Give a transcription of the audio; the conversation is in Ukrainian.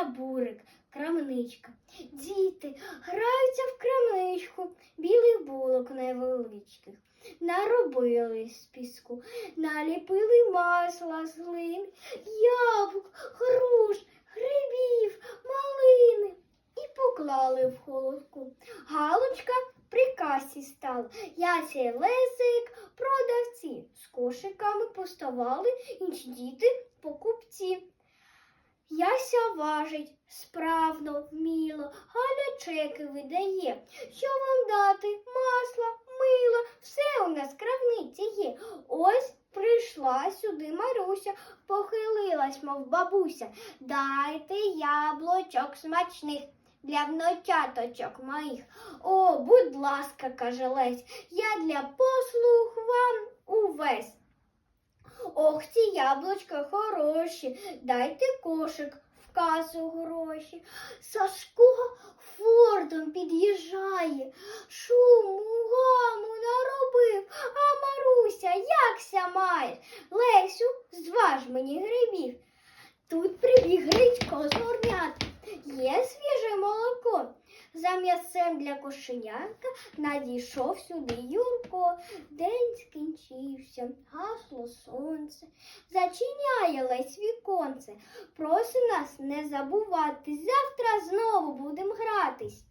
я бурик, крамничка. Діти граються в крамничку, білих булок невеличких. Наробили з піску, наліпили масла з яблук, груш, грибів, малини і поклали в холодку. Галочка при касі стала. Яся й Лесик, продавці. З кошиками поставали інші діти покупці. Яся важить справно, вміло, Галя чеки видає. Що вам дати? Масла, мило, все у нас в крамниці є. Ось прийшла сюди Маруся, похилилась, мов бабуся. Дайте яблучок смачних для внучаточок моїх. О, будь ласка, каже Лесь, я для послуг. Ох, ці яблучка хороші, дайте кошик в касу гроші. Сашко фордом під'їжджає, шуму гаму наробив, а Маруся якся маєш? Лесю, зваж мені грибів. Тут прибіг Грицько з. Є молоко. За м'ясцем для кошенятка надійшов сюди Юрко. День скінчився, гасло сонце. Зачиняє лесь віконце. Просить нас не забувати. Завтра знову будемо гратись.